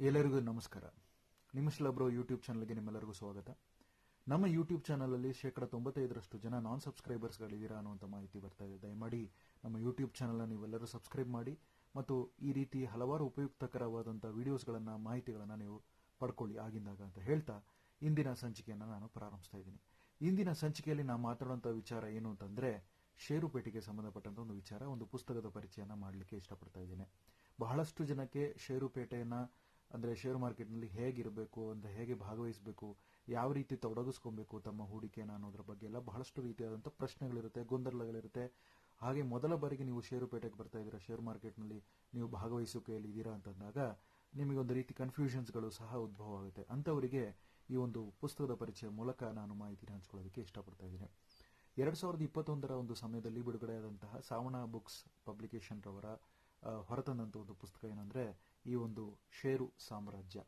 ಎಲ್ಲರಿಗೂ ನಮಸ್ಕಾರ. ನಿಮಿಷಲಬ್ರೋ ಯೂಟ್ಯೂಬ್ ಚಾನಲ್ಗೆ ನಿಮ್ಮೆಲ್ಲರಿಗೂ ಸ್ವಾಗತ. ನಮ್ಮ ಯೂಟ್ಯೂಬ್ ಚಾನಲಲ್ಲಿ ಶೇಕಡ ತೊಂಬತ್ತೈದರಷ್ಟು ಜನ ನಾನ್ ಸಬ್ಸ್ಕ್ರೈಬರ್ಸ್ಗಳಿದ್ದೀರಾ ಅನ್ನುವಂಥ ಮಾಹಿತಿ ಬರ್ತಾ ಇದೆ. ದಯಮಾಡಿ ನಮ್ಮ ಯೂಟ್ಯೂಬ್ ಚಾನಲ್ನ ನೀವೆಲ್ಲರೂ ಸಬ್ಸ್ಕ್ರೈಬ್ ಮಾಡಿ ಮತ್ತು ಈ ರೀತಿ ಹಲವಾರು ಉಪಯುಕ್ತಕರವಾದಂಥ ವಿಡಿಯೋಸ್ಗಳನ್ನು ಮಾಹಿತಿಗಳನ್ನು ನೀವು ಪಡ್ಕೊಳ್ಳಿ ಆಗಿಂದಾಗ ಅಂತ ಹೇಳ್ತಾ ಇಂದಿನ ಸಂಚಿಕೆಯನ್ನು ನಾನು ಪ್ರಾರಂಭಿಸ್ತಾ ಇದ್ದೀನಿ. ಇಂದಿನ ಸಂಚಿಕೆಯಲ್ಲಿ ನಾನು ಮಾತಾಡುವಂಥ ವಿಚಾರ ಏನು ಅಂತಂದರೆ ಷೇರುಪೇಟೆಗೆ ಸಂಬಂಧಪಟ್ಟಂಥ ಒಂದು ವಿಚಾರ, ಒಂದು ಪುಸ್ತಕದ ಪರಿಚಯನ ಮಾಡಲಿಕ್ಕೆ ಇಷ್ಟಪಡ್ತಾ ಇದ್ದೇನೆ. ಬಹಳಷ್ಟು ಜನಕ್ಕೆ ಷೇರುಪೇಟೆಯನ್ನ ಅಂದ್ರೆ ಶೇರ್ ಮಾರ್ಕೆಟ್ನಲ್ಲಿ ಹೇಗಿರಬೇಕು ಅಂತ ಹೇಗೆ ಭಾಗವಹಿಸಬೇಕು, ಯಾವ ರೀತಿ ತೊಡಗಿಸ್ಕೊಬೇಕು ತಮ್ಮ ಹೂಡಿಕೆನ ಅನ್ನೋದ್ರ ಬಗ್ಗೆ ಎಲ್ಲ ಬಹಳಷ್ಟು ರೀತಿಯಾದಂಥ ಪ್ರಶ್ನೆಗಳಿರುತ್ತೆ, ಗೊಂದಲಗಳಿರುತ್ತೆ. ಹಾಗೆ ಮೊದಲ ಬಾರಿಗೆ ನೀವು ಷೇರುಪೇಟೆಗೆ ಬರ್ತಾ ಇದ್ದೀರಾ ಶೇರ್ ಮಾರ್ಕೆಟ್ನಲ್ಲಿ ನೀವು ಭಾಗವಹಿಸುವಿಕೆಯಲ್ಲಿ ಇದ್ದೀರಾ ಅಂತಂದಾಗ ನಿಮಗೆ ಒಂದು ರೀತಿ ಕನ್ಫ್ಯೂಷನ್ಸ್ಗಳು ಸಹ ಉದ್ಭವ ಆಗುತ್ತೆ. ಅಂಥವರಿಗೆ ಈ ಒಂದು ಪುಸ್ತಕದ ಪರಿಚಯ ಮೂಲಕ ನಾನು ಮಾಹಿತಿನ ಹಂಚ್ಕೊಳ್ಳೋದಕ್ಕೆ ಇಷ್ಟಪಡ್ತಾ ಇದ್ದೀನಿ. ಎರಡ್ ಸಾವಿರದ ಇಪ್ಪತ್ತೊಂದರ ಒಂದು ಸಮಯದಲ್ಲಿ ಬಿಡುಗಡೆಯಾದಂತಹ ಸಾವಣ ಬುಕ್ಸ್ ಪಬ್ಲಿಕೇಶನ್ ರವರ ಆ, ಹೊರತಂದಂತ ಒಂದು ಪುಸ್ತಕ ಏನಂದ್ರೆ ಈ ಒಂದು ಷೇರು ಸಾಮ್ರಾಜ್ಯ.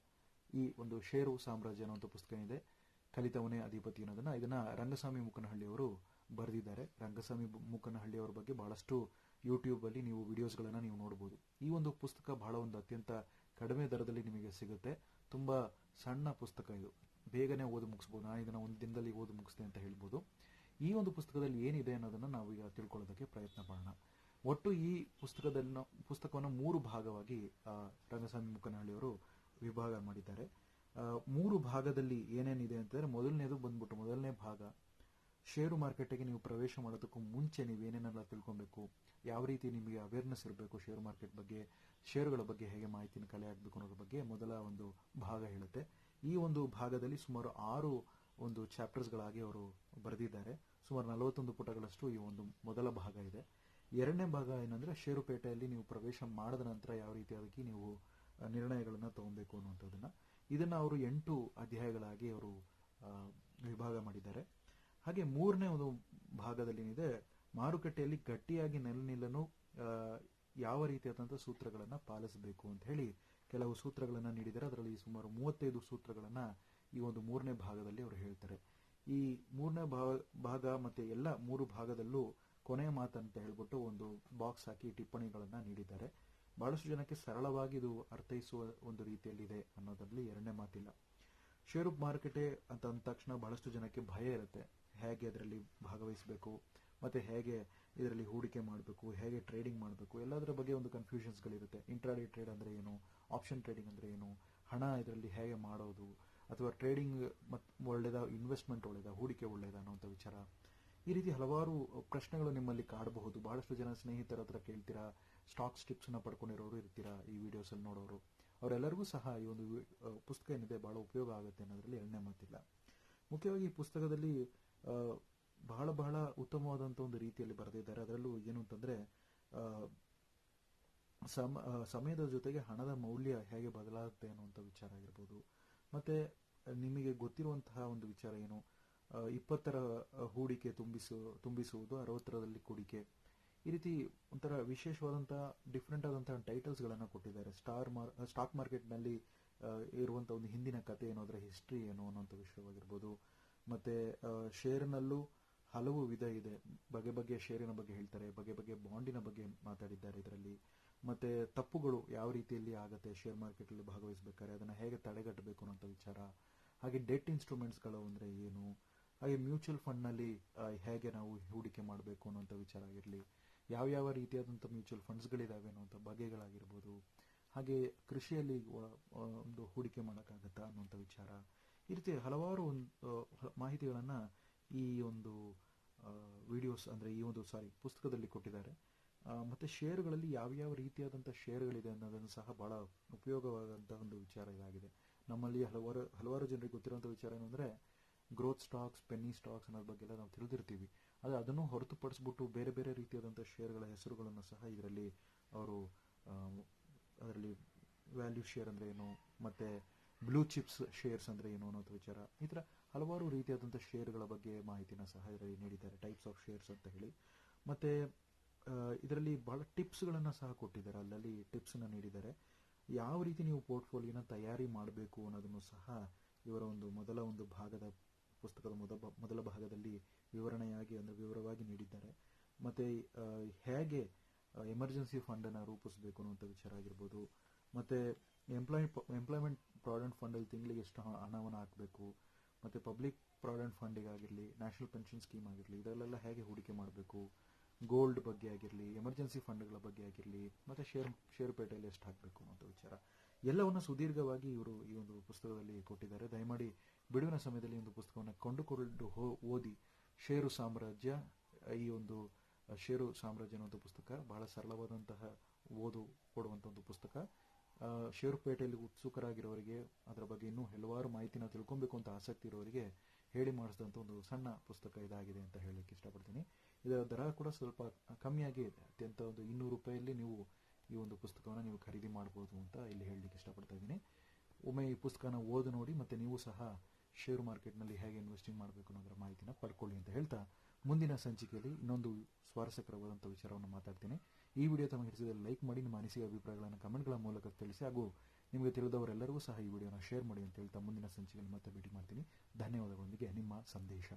ಈ ಒಂದು ಷೇರು ಸಾಮ್ರಾಜ್ಯ ಅನ್ನುವಂಥ ಪುಸ್ತಕ ಇದೆ ಕಲಿತವನೇ ಅಧಿಪತಿ ಅನ್ನೋದನ್ನ ಇದನ್ನ ರಂಗಸ್ವಾಮಿ ಮುಕನಹಳ್ಳಿ ಅವರು ಬರೆದಿದ್ದಾರೆ. ರಂಗಸ್ವಾಮಿ ಬು- ಮುಕನಹಳ್ಳಿ ಅವರ ಬಗ್ಗೆ ಬಹಳಷ್ಟು ಯೂಟ್ಯೂಬ್ ಅಲ್ಲಿ ನೀವು ವಿಡಿಯೋಸ್ಗಳನ್ನ ನೀವು ನೋಡಬಹುದು ಈ ಒಂದು ಪುಸ್ತಕ ಬಹಳ ಒಂದು ಅತ್ಯಂತ ಕಡಿಮೆ ದರದಲ್ಲಿ ನಿಮಗೆ ಸಿಗುತ್ತೆ. ತುಂಬಾ ಸಣ್ಣ ಪುಸ್ತಕ ಇದು. ಬೇಗನೆ ಓದಿ ಮುಗಿಸ್ಬೋದು. ನಾನು ಇದನ್ನ ಒಂದು ದಿನದಲ್ಲಿ ಓದಿ ಮುಗಿಸ್ತೇನೆ ಅಂತ ಹೇಳ್ಬೋದು. ಈ ಒಂದು ಪುಸ್ತಕದಲ್ಲಿ ಏನಿದೆ ಅನ್ನೋದನ್ನ ನಾವು ಈಗ ತಿಳ್ಕೊಳ್ಳೋದಕ್ಕೆ ಪ್ರಯತ್ನ ಮಾಡೋಣ. ಒಟ್ಟು ಈ ಪುಸ್ತಕದಲ್ಲಿನ ಪುಸ್ತಕವನ್ನು ಮೂರು ಭಾಗವಾಗಿ ರಂಗಸ್ವಾಮಿ ಮುಕ್ಕನಹಳ್ಳಿಯವರು ವಿಭಾಗ ಮಾಡಿದ್ದಾರೆ. ಮೂರು ಭಾಗದಲ್ಲಿ ಏನೇನಿದೆ ಅಂತಂದ್ರೆ ಮೊದಲನೇದು ಬಂದ್ಬಿಟ್ಟು, ಮೊದಲನೇ ಭಾಗ, ಷೇರು ಮಾರ್ಕೆಟ್ಗೆ ನೀವು ಪ್ರವೇಶ ಮಾಡೋದಕ್ಕೂ ಮುಂಚೆ ನೀವು ಏನೇನೆಲ್ಲ ತಿಳ್ಕೊಬೇಕು, ಯಾವ ರೀತಿ ನಿಮಗೆ ಅವೇರ್ನೆಸ್ ಇರಬೇಕು ಷೇರು ಮಾರ್ಕೆಟ್ ಬಗ್ಗೆ, ಷೇರುಗಳ ಬಗ್ಗೆ ಹೇಗೆ ಮಾಹಿತಿನ ಕಲೆ ಆಗಬೇಕು ಅನ್ನೋದ್ರ ಬಗ್ಗೆ ಮೊದಲ ಒಂದು ಭಾಗ ಹೇಳುತ್ತೆ. ಈ ಒಂದು ಭಾಗದಲ್ಲಿ ಸುಮಾರು ಆರು ಒಂದು ಚಾಪ್ಟರ್ಸ್ಗಳಾಗಿ ಅವರು ಬರೆದಿದ್ದಾರೆ. ಸುಮಾರು ನಲವತ್ತೊಂದು ಪುಟಗಳಷ್ಟು ಈ ಒಂದು ಮೊದಲ ಭಾಗ ಇದೆ. ಎರಡನೇ ಭಾಗ ಏನಂದ್ರೆ ಷೇರುಪೇಟೆಯಲ್ಲಿ ನೀವು ಪ್ರವೇಶ ಮಾಡಿದ ನಂತರ ಯಾವ ರೀತಿಯಾಗಿ ನೀವು ನಿರ್ಣಯಗಳನ್ನು ತಗೊಬೇಕು ಅನ್ನುವಂಥದ್ದನ್ನ. ಇದನ್ನ ಅವರು ಎಂಟು ಅಧ್ಯಾಯಗಳಾಗಿ ಅವರು ವಿಭಾಗ ಮಾಡಿದ್ದಾರೆ. ಹಾಗೆ ಮೂರನೇ ಒಂದು ಭಾಗದಲ್ಲಿ ಏನಿದೆ, ಮಾರುಕಟ್ಟೆಯಲ್ಲಿ ಗಟ್ಟಿಯಾಗಿ ನೆಲೆ ನಿಲ್ಲನು ಯಾವ ರೀತಿಯಾದಂತಹ ಸೂತ್ರಗಳನ್ನ ಪಾಲಿಸಬೇಕು ಅಂತ ಹೇಳಿ ಕೆಲವು ಸೂತ್ರಗಳನ್ನ ನೀಡಿದ್ದಾರೆ. ಅದರಲ್ಲಿ ಸುಮಾರು ಮೂವತ್ತೈದು ಸೂತ್ರಗಳನ್ನ ಈ ಒಂದು ಮೂರನೇ ಭಾಗದಲ್ಲಿ ಅವರು ಹೇಳ್ತಾರೆ. ಈ ಮೂರನೇ ಭಾಗ ಮತ್ತೆ ಎಲ್ಲ ಮೂರು ಭಾಗದಲ್ಲೂ ಕೊನೆಯ ಮಾತಂತ ಹೇಳ್ಬಿಟ್ಟು ಒಂದು ಬಾಕ್ಸ್ ಹಾಕಿ ಟಿಪ್ಪಣಿಗಳನ್ನು ನೀಡಿದ್ದಾರೆ. ಬಹಳಷ್ಟು ಜನಕ್ಕೆ ಸರಳವಾಗಿ ಇದು ಅರ್ಥೈಸುವ ಒಂದು ರೀತಿಯಲ್ಲಿದೆ ಅನ್ನೋದರಲ್ಲಿ ಎರಡನೇ ಮಾತಿಲ್ಲ. ಷೇರು ಮಾರುಕಟ್ಟೆ ಅಂತ ಅಂದ ತಕ್ಷಣ ಬಹಳಷ್ಟು ಜನಕ್ಕೆ ಭಯ ಇರುತ್ತೆ. ಹೇಗೆ ಅದರಲ್ಲಿ ಭಾಗವಹಿಸಬೇಕು, ಮತ್ತೆ ಹೇಗೆ ಇದರಲ್ಲಿ ಹೂಡಿಕೆ ಮಾಡಬೇಕು, ಹೇಗೆ ಟ್ರೇಡಿಂಗ್ ಮಾಡಬೇಕು, ಎಲ್ಲದರ ಬಗ್ಗೆ ಒಂದು ಕನ್ಫ್ಯೂಷನ್ಸ್ಗಳಿರುತ್ತೆ ಇಂಟ್ರಾಡಿ ಟ್ರೇಡ್ ಅಂದ್ರೆ ಏನು ಆಪ್ಷನ್ ಟ್ರೇಡಿಂಗ್ ಅಂದ್ರೆ ಏನು, ಹಣ ಇದರಲ್ಲಿ ಹೇಗೆ ಮಾಡೋದು, ಅಥವಾ ಟ್ರೇಡಿಂಗ್ ಮತ್ತೆ ಒಳ್ಳೇದ ಇನ್ವೆಸ್ಟ್ಮೆಂಟ್ ಒಳ್ಳೇದ, ಹೂಡಿಕೆ ಒಳ್ಳೇದ ಅನ್ನೋಂಥ ವಿಚಾರ. ಈ ರೀತಿ ಹಲವಾರು ಪ್ರಶ್ನೆಗಳು ನಿಮ್ಮಲ್ಲಿ ಕಾಡಬಹುದು. ಬಹಳಷ್ಟು ಜನ ಸ್ನೇಹಿತರ ಹತ್ರ ಕೇಳ್ತೀರಾ? ಸ್ಟಾಕ್ ಸ್ಟಿಪ್ಸ್ನ ಪಡ್ಕೊಂಡಿರೋರು ಇರ್ತೀರಾ ಈ ವಿಡಿಯೋಸ್ ಅಲ್ಲಿ ನೋಡೋರು? ಅವರೆಲ್ಲರಿಗೂ ಸಹ ಈ ಒಂದು ಪುಸ್ತಕ ಏನಿದೆ ಬಹಳ ಉಪಯೋಗ ಆಗುತ್ತೆ ಅನ್ನೋದ್ರಲ್ಲಿ ಎರಡನೇ ಮಾತಿಲ್ಲ. ಮುಖ್ಯವಾಗಿ ಈ ಪುಸ್ತಕದಲ್ಲಿ ಬಹಳ ಬಹಳ ಉತ್ತಮವಾದಂಥ ಒಂದು ರೀತಿಯಲ್ಲಿ ಬರೆದಿದ್ದಾರೆ. ಅದರಲ್ಲೂ ಏನು ಅಂತಂದ್ರೆ ಸಮ ಸಮಯದ ಜೊತೆಗೆ ಹಣದ ಮೌಲ್ಯ ಹೇಗೆ ಬದಲಾಗುತ್ತೆ ಅನ್ನುವಂಥ ವಿಚಾರ ಆಗಿರ್ಬೋದು. ಮತ್ತೆ ನಿಮಗೆ ಗೊತ್ತಿರುವಂತಹ ಒಂದು ವಿಚಾರ ಏನು? ಇಪ್ಪತ್ತರ ಹೂಡಿಕೆ ತುಂಬಿಸು ತುಂಬಿಸುವುದು ಅರವತ್ತರದಲ್ಲಿ ಹೂಡಿಕೆ ಈ ರೀತಿ ಒಂಥರ ವಿಶೇಷವಾದಂತಹ ಡಿಫ್ರೆಂಟ್ ಆದಂತಹ ಟೈಟಲ್ಸ್ ಗಳನ್ನ ಕೊಟ್ಟಿದ್ದಾರೆ. ಸ್ಟಾರ್ ಮಾರ್ ಸ್ಟಾಕ್ ಮಾರ್ಕೆಟ್ನಲ್ಲಿ ಆ, ಇರುವಂತಹ ಒಂದು ಹಿಂದಿನ ಕತೆ ಏನು ಅದರ ಹಿಸ್ಟ್ರಿ ಏನು ಅನ್ನುವಂಥ ವಿಷಯವಾಗಿರ್ಬೋದು. ಮತ್ತೆ ಶೇರ್ನಲ್ಲೂ ಹಲವು ವಿಧ ಇದೆ. ಬಗೆ ಬಗೆಯ ಶೇರಿನ ಬಗ್ಗೆ ಹೇಳ್ತಾರೆ. ಬಗೆ ಬಗೆ ಬಾಂಡಿನ ಬಗ್ಗೆ ಮಾತಾಡಿದ್ದಾರೆ ಇದರಲ್ಲಿ. ಮತ್ತೆ ತಪ್ಪುಗಳು ಯಾವ ರೀತಿಯಲ್ಲಿ ಆಗುತ್ತೆ ಶೇರ್ ಮಾರ್ಕೆಟ್ ಅಲ್ಲಿ ಭಾಗವಹಿಸಬೇಕಾದ್ರೆ ಅದನ್ನ ಹೇಗೆ ತಡೆಗಟ್ಟಬೇಕು ಅನ್ನೋಂಥ ವಿಚಾರ. ಹಾಗೆ ಡೆಟ್ ಇನ್ಸ್ಟ್ರೂಮೆಂಟ್ಸ್ಗಳು ಅಂದ್ರೆ ಏನು? ಹಾಗೆ ಮ್ಯೂಚುವಲ್ ಫಂಡ್ನಲ್ಲಿ ಹೇಗೆ ನಾವು ಹೂಡಿಕೆ ಮಾಡಬೇಕು ಅನ್ನುವಂಥ ವಿಚಾರ ಆಗಿರಲಿ ಯಾವ ಯಾವ ರೀತಿಯಾದಂಥ ಮ್ಯೂಚುವಲ್ ಫಂಡ್ಸ್ಗಳಿದ್ದಾವೆ ಅನ್ನೋಂಥ ಬಗೆಗಳಾಗಿರ್ಬೋದು, ಹಾಗೆ ಕೃಷಿಯಲ್ಲಿ ಒಂದು ಹೂಡಿಕೆ ಮಾಡೋಕ್ಕಾಗತ್ತಾ ಅನ್ನುವಂಥ ವಿಚಾರ, ಈ ರೀತಿ ಹಲವಾರು ಒಂದು ಮಾಹಿತಿಗಳನ್ನು ಈ ಒಂದು ವಿಡಿಯೋಸ್ ಅಂದರೆ ಈ ಒಂದು ಸಾರಿ ಪುಸ್ತಕದಲ್ಲಿ ಕೊಟ್ಟಿದ್ದಾರೆ. ಮತ್ತು ಶೇರುಗಳಲ್ಲಿ ಯಾವ ಯಾವ ರೀತಿಯಾದಂಥ ಶೇರುಗಳಿದೆ ಅನ್ನೋದನ್ನು ಸಹ ಬಹಳ ಉಪಯೋಗವಾದಂಥ ಒಂದು ವಿಚಾರ ಇದಾಗಿದೆ. ನಮ್ಮಲ್ಲಿ ಹಲವಾರು ಹಲವಾರು ಜನರಿಗೆ ಗೊತ್ತಿರುವಂಥ ವಿಚಾರ ಏನಂದ್ರೆ ಗ್ರೋತ್ ಸ್ಟಾಕ್ಸ್ ಪೆನ್ನಿ ಸ್ಟಾಕ್ಸ್ ಅನ್ನೋದ್ರ ಬಗ್ಗೆ ನಾವು ತಿಳಿದಿರ್ತೀವಿ. ಆದರೆ ಅದನ್ನು ಹೊರತುಪಡಿಸ್ಬಿಟ್ಟು ಬೇರೆ ಬೇರೆ ರೀತಿಯಾದಂಥ ಶೇರ್ಗಳ ಹೆಸರುಗಳನ್ನು ಸಹ ಇದರಲ್ಲಿ ಅವರು ಅದರಲ್ಲಿ ವ್ಯಾಲ್ಯೂ ಶೇರ್ ಅಂದರೆ ಏನು, ಮತ್ತೆ ಬ್ಲೂ ಚಿಪ್ಸ್ ಶೇರ್ಸ್ ಅಂದರೆ ಏನು ಅನ್ನೋ ವಿಚಾರ. ಈ ಥರ ಹಲವಾರು ರೀತಿಯಾದಂಥ ಶೇರ್ಗಳ ಬಗ್ಗೆ ಮಾಹಿತಿನ ಸಹ ಇದರಲ್ಲಿ ನೀಡಿದ್ದಾರೆ. ಟೈಪ್ಸ್ ಆಫ್ ಶೇರ್ಸ್ ಅಂತ ಹೇಳಿ. ಮತ್ತೆ ಇದರಲ್ಲಿ ಬಹಳ ಟಿಪ್ಸ್ಗಳನ್ನು ಸಹ ಕೊಟ್ಟಿದ್ದಾರೆ. ಅಲ್ಲಲ್ಲಿ ಟಿಪ್ಸ್ನ ನೀಡಿದ್ದಾರೆ. ಯಾವ ರೀತಿ ನೀವು ಪೋರ್ಟ್ಫೋಲಿಯೋನ ತಯಾರಿ ಮಾಡಬೇಕು ಅನ್ನೋದನ್ನು ಸಹ ಇವರ ಒಂದು ಮೊದಲ ಒಂದು ಭಾಗದ ಪುಸ್ತಕದ ಮೊದ ಮೊದಲ ಭಾಗದಲ್ಲಿ ವಿವರಣೆಯಾಗಿ, ಅಂದರೆ ವಿವರವಾಗಿ ನೀಡಿದ್ದಾರೆ. ಮತ್ತು ಹೇಗೆ ಎಮರ್ಜೆನ್ಸಿ ಫಂಡನ್ನು ರೂಪಿಸಬೇಕು ಅನ್ನುವಂಥ ವಿಚಾರ ಆಗಿರ್ಬೋದು. ಮತ್ತು ಎಂಪ್ಲಾಯ್ ಎಂಪ್ಲಾಯ್ಮೆಂಟ್ ಪ್ರಾವಿಡೆಂಟ್ ಫಂಡಲ್ಲಿ ತಿಂಗಳಿಗೆ ಎಷ್ಟು ಹಣವನ್ನು ಹಾಕಬೇಕು. ಮತ್ತು ಪಬ್ಲಿಕ್ ಪ್ರಾವಿಡೆಂಟ್ ಫಂಡಿಗಾಗಿರಲಿ ನ್ಯಾಷನಲ್ ಪೆನ್ಷನ್ ಸ್ಕೀಮ್ ಆಗಿರಲಿ, ಇದರಲ್ಲೆಲ್ಲ ಹೇಗೆ ಹೂಡಿಕೆ ಮಾಡಬೇಕು. ಗೋಲ್ಡ್ ಬಗ್ಗೆ ಆಗಿರಲಿ ಎಮರ್ಜೆನ್ಸಿ ಫಂಡ್ಗಳ ಬಗ್ಗೆ ಆಗಿರಲಿ, ಮತ್ತು ಶೇರ್ ಶೇರುಪೇಟೆಯಲ್ಲಿ ಎಷ್ಟು ಹಾಕಬೇಕು ಅನ್ನೋ ವಿಚಾರ. ಎಲ್ಲವನ್ನು ಸುದೀರ್ಘವಾಗಿ ಇವರು ಈ ಒಂದು ಪುಸ್ತಕದಲ್ಲಿ ಕೊಟ್ಟಿದ್ದಾರೆ. ದಯಮಾಡಿ ಬಿಡುವಿನ ಸಮಯದಲ್ಲಿ ಒಂದು ಪುಸ್ತಕವನ್ನು ಕೊಂಡುಕೊಂಡು ಓದಿ. ಷೇರು ಸಾಮ್ರಾಜ್ಯ, ಈ ಒಂದು ಷೇರು ಸಾಮ್ರಾಜ್ಯ ಅನ್ನೋ ಪುಸ್ತಕ, ಬಹಳ ಸರಳವಾದಂತಹ ಓದು ಕೊಡುವಂಥ ಒಂದು ಪುಸ್ತಕ. ಷೇರುಪೇಟೆಯಲ್ಲಿ ಉತ್ಸುಕರಾಗಿರೋರಿಗೆ, ಅದರ ಬಗ್ಗೆ ಇನ್ನೂ ಹಲವಾರು ಮಾಹಿತಿನ ತಿಳ್ಕೊಬೇಕು ಅಂತ ಆಸಕ್ತಿ ಇರೋರಿಗೆ ಹೇಳಿ ಮಾಡಿಸಿದಂಥ ಒಂದು ಸಣ್ಣ ಪುಸ್ತಕ ಇದಾಗಿದೆ ಅಂತ ಹೇಳಲಿಕ್ಕೆ ಇಷ್ಟಪಡ್ತೀನಿ. ಇದರ ದರ ಕೂಡ ಸ್ವಲ್ಪ ಕಮ್ಮಿಯಾಗಿ ಇದೆ ಅತ್ಯಂತ ಒಂದು ಇನ್ನೂರು ರೂಪಾಯಲ್ಲಿ ನೀವು ಈ ಒಂದು ಪುಸ್ತಕವನ್ನು ನೀವು ಖರೀದಿ ಮಾಡ್ಬೋದು ಅಂತ ಇಲ್ಲಿ ಹೇಳಲಿಕ್ಕೆ ಇಷ್ಟಪಡ್ತಾ ಇದ್ದೀನಿ. ಒಮ್ಮೆ ಈ ಪುಸ್ತಕನ ಓದು ನೋಡಿ, ಮತ್ತು ನೀವು ಸಹ ಶೇರು ಮಾರ್ಕೆಟ್ನಲ್ಲಿ ಹೇಗೆ ಇನ್ವೆಸ್ಟಿಂಗ್ ಮಾಡಬೇಕು ಅನ್ನೋದರ ಮಾಹಿತಿನ ಪಡ್ಕೊಳ್ಳಿ ಅಂತ ಹೇಳ್ತಾ ಮುಂದಿನ ಸಂಚಿಕೆಯಲ್ಲಿ ಇನ್ನೊಂದು ಸ್ವಾರಸ್ಯಕರವಾದಂಥ ವಿಚಾರವನ್ನು ಮಾತಾಡ್ತೀನಿ. ಈ ವಿಡಿಯೋ ತಮಗೆ ಹಿಡಿಸಿದಲ್ಲಿ ಲೈಕ್ ಮಾಡಿ, ನಿಮ್ಮ ಅನಿಸಿಕೆ ಅಭಿಪ್ರಾಯಗಳನ್ನು ಕಮೆಂಟ್ಗಳ ಮೂಲಕ ತಿಳಿಸಿ, ಹಾಗೂ ನಿಮಗೆ ತಿಳಿದವರೆಲ್ಲರಿಗೂ ಸಹ ಈ ವಿಡಿಯೋನ ಶೇರ್ ಮಾಡಿ ಅಂತ ಹೇಳ್ತಾ ಮುಂದಿನ ಸಂಚಿಕೆಯಲ್ಲಿ ಮತ್ತೆ ಭೇಟಿ ಮಾಡ್ತೀನಿ. ಧನ್ಯವಾದಗಳೊಂದಿಗೆ, ನಿಮ್ಮ ಸಂದೇಶ.